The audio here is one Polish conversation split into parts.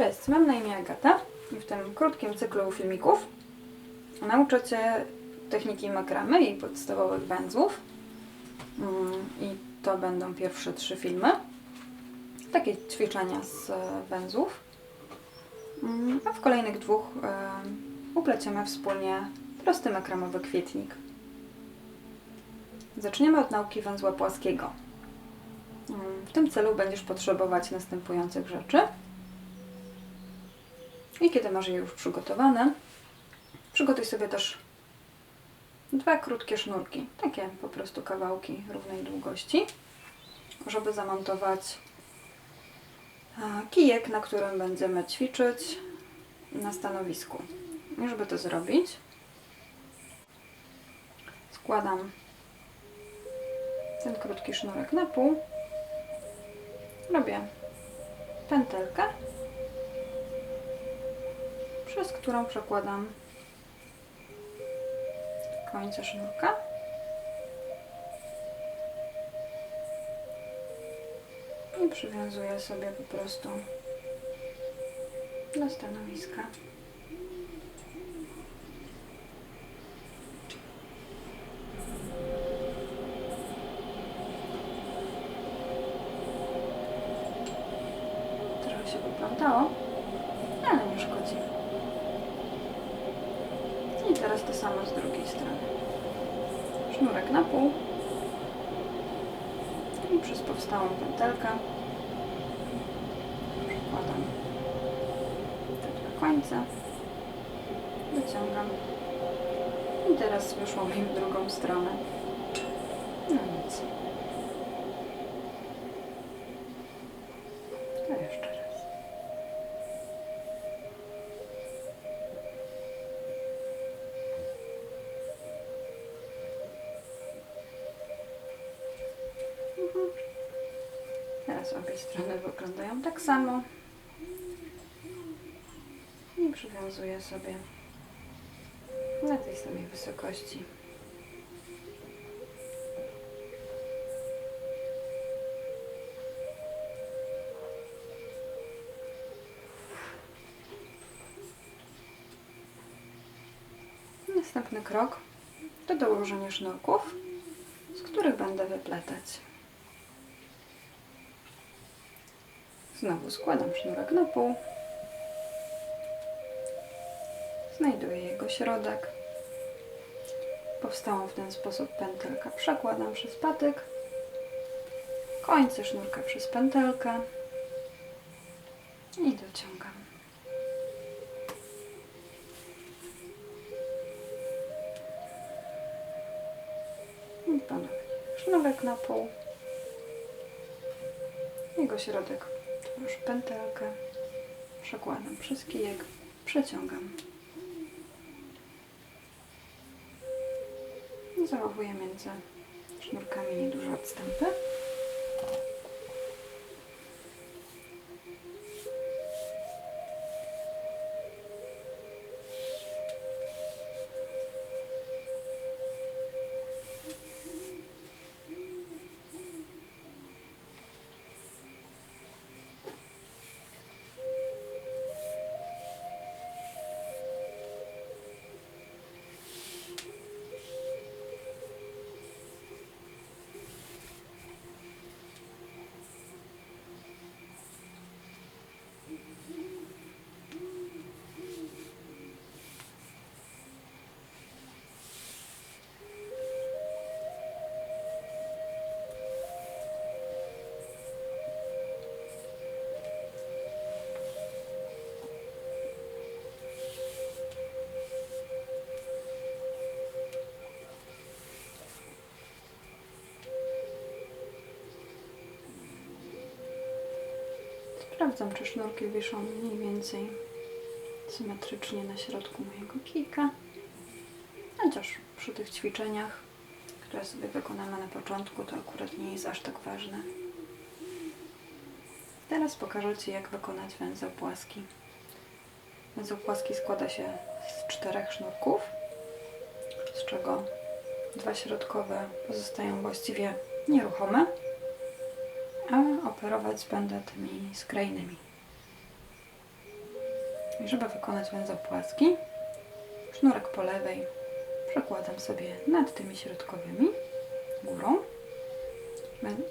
Cześć, mam na imię Agata i w tym krótkim cyklu filmików nauczę Cię techniki makramy i podstawowych węzłów. Mm, I to będą pierwsze trzy filmy. Takie ćwiczenia z e, węzłów. Mm, A w kolejnych dwóch e, upleciemy wspólnie prosty makramowy kwietnik. Zaczniemy od nauki węzła płaskiego. Mm, W tym celu będziesz potrzebować następujących rzeczy. I kiedy masz je już przygotowane, przygotuj sobie też dwa krótkie sznurki, takie po prostu kawałki równej długości, żeby zamontować a, kijek, na którym będziemy ćwiczyć na stanowisku. I żeby to zrobić, składam ten krótki sznurek na pół, robię pętelkę przez którą przekładam końce sznurka. I przywiązuję sobie po prostu do stanowiska. Trochę się poplątało, ale nie szkodzi. I teraz to samo z drugiej strony. Sznurek na pół. I przez powstałą pętelkę przekładam te dwa końce. Wyciągam. I teraz wyszło mi w drugą stronę. No nic. To jeszcze Teraz obie strony wyglądają tak samo. I przywiązuję sobie na tej samej wysokości. Następny krok to dołożenie sznurków, z których będę wypletać. Znowu składam sznurek na pół. Znajduję jego środek. Powstałą w ten sposób pętelkę przekładam przez patyk. Końce sznurka przez pętelkę. I dociągam. I ponownie sznurek na pół. Jego środek tworzy pętelkę. Przekładam przez kijek, przeciągam. Zachowuję między sznurkami nieduże odstępy. Sprawdzam, czy sznurki wiszą mniej więcej symetrycznie na środku mojego kijka. Chociaż przy tych ćwiczeniach, które sobie wykonamy na początku, to akurat nie jest aż tak ważne. Teraz pokażę Ci, jak wykonać węzeł płaski. Węzeł płaski składa się z czterech sznurków, z czego dwa środkowe pozostają właściwie nieruchome, operować będę tymi skrajnymi. I żeby wykonać węzeł płaski, sznurek po lewej przekładam sobie nad tymi środkowymi górą.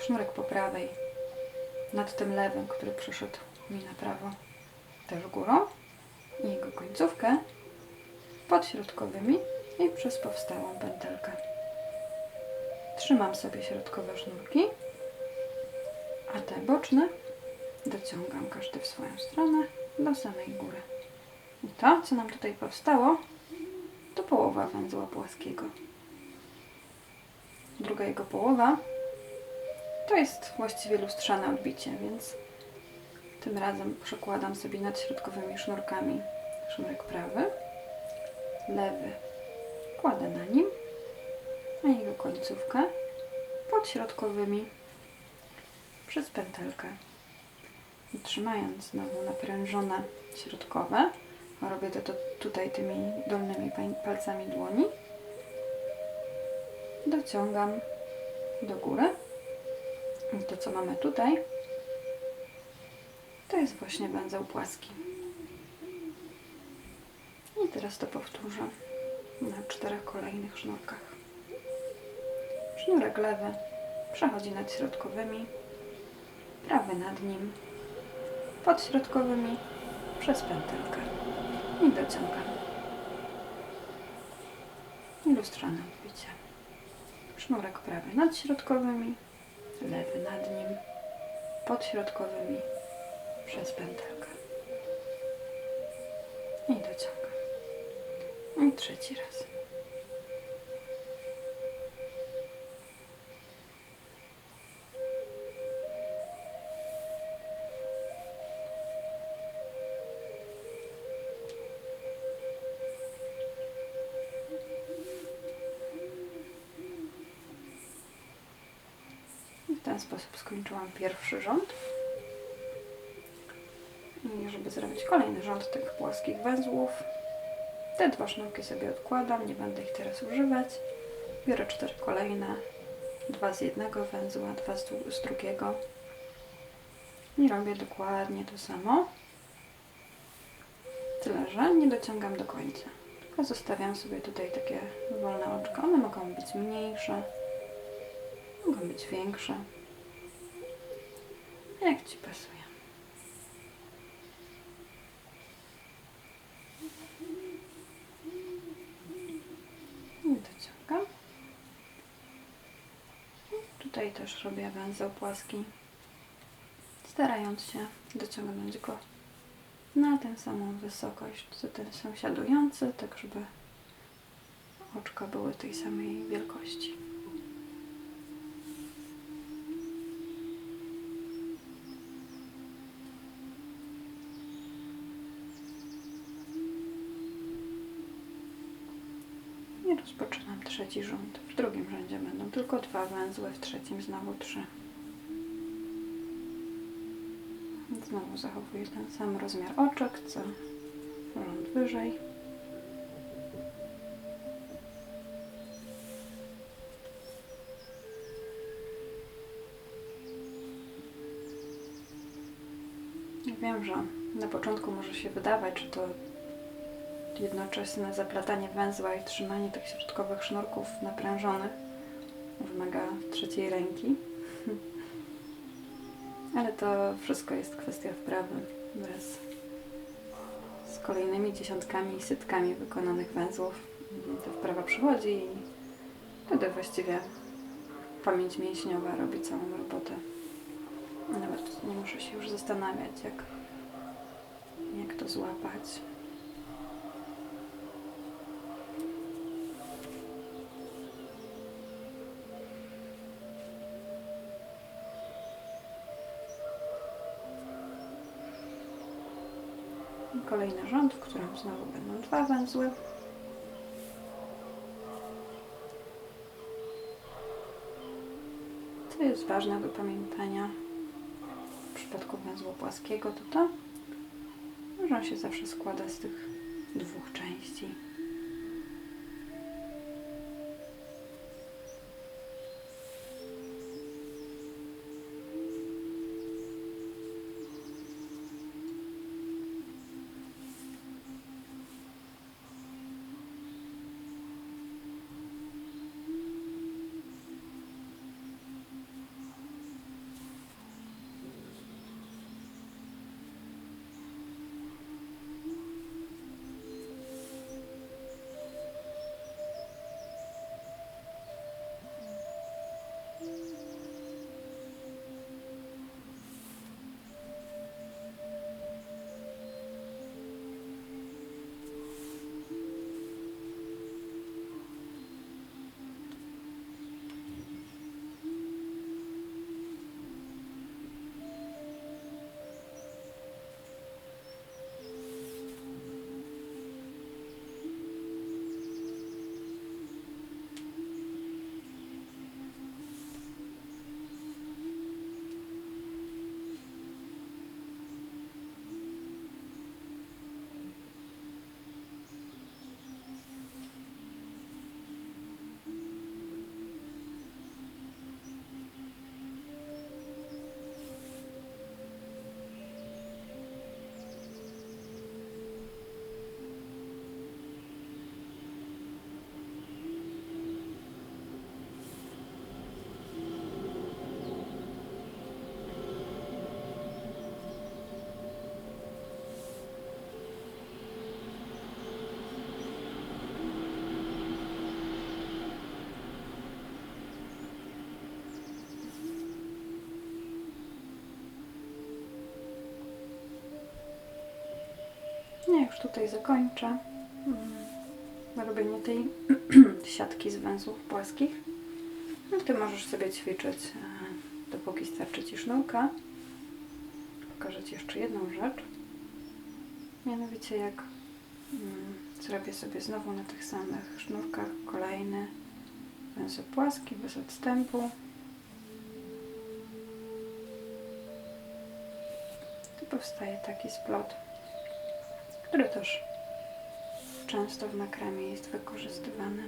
Sznurek po prawej nad tym lewym, który przyszedł mi na prawo, też górą. I jego końcówkę pod środkowymi i przez powstałą pętelkę. Trzymam sobie środkowe sznurki, a te boczne dociągam każdy w swoją stronę do samej góry. I to, co nam tutaj powstało, to połowa węzła płaskiego. Druga jego połowa to jest właściwie lustrzane odbicie, więc tym razem przekładam sobie nad środkowymi sznurkami sznurek prawy, lewy kładę na nim, a jego końcówkę pod środkowymi przez pętelkę. I trzymając znowu naprężone środkowe, robię to, to tutaj tymi dolnymi palcami dłoni, dociągam do góry. I to, co mamy tutaj, to jest właśnie węzeł płaski. I teraz to powtórzę na czterech kolejnych sznurkach. Sznurek lewy przechodzi nad środkowymi, prawy nad nim, pod środkowymi, przez pętelkę i dociągam. Lustrzane odbicie. Sznurek prawy nad środkowymi, lewy nad nim, pod środkowymi, przez pętelkę. I dociągam. I trzeci raz. Skończyłam pierwszy rząd. I żeby zrobić kolejny rząd tych płaskich węzłów, te dwa sznurki sobie odkładam, nie będę ich teraz używać. Biorę cztery kolejne, dwa z jednego węzła, dwa z drugiego. I robię dokładnie to samo. Tyle, że nie dociągam do końca. Tylko zostawiam sobie tutaj takie wolne oczka. One mogą być mniejsze, mogą być większe. Jak Ci pasuje. I dociągam. Tutaj też robię węzeł płaski, starając się dociągnąć go na tę samą wysokość, co ten sąsiadujący, tak żeby oczka były tej samej wielkości. I rozpoczynam trzeci rząd. W drugim rzędzie będą tylko dwa węzły, w trzecim znowu trzy. Znowu zachowuję ten sam rozmiar oczek, co rząd wyżej. Wiem, że na początku może się wydawać, że to jednoczesne zaplatanie węzła i trzymanie tych środkowych sznurków naprężonych wymaga trzeciej ręki. Ale to wszystko jest kwestia wprawy wraz z kolejnymi dziesiątkami i setkami wykonanych węzłów. Ta wprawa przychodzi i wtedy właściwie pamięć mięśniowa robi całą robotę. Nawet nie muszę się już zastanawiać, jak, jak to złapać. Kolejny rząd, w którym znowu będą dwa węzły. Co jest ważne do pamiętania w przypadku węzła płaskiego, to to, że on się zawsze składa z tych dwóch części. Tutaj zakończę mm, robienie tej siatki z węzłów płaskich. No, ty możesz sobie ćwiczyć, e, dopóki starczy Ci sznurka. Pokażę Ci jeszcze jedną rzecz. Mianowicie jak mm, zrobię sobie znowu na tych samych sznurkach kolejny węzeł płaski bez odstępu. To powstaje taki splot, który też często w makramie jest wykorzystywany.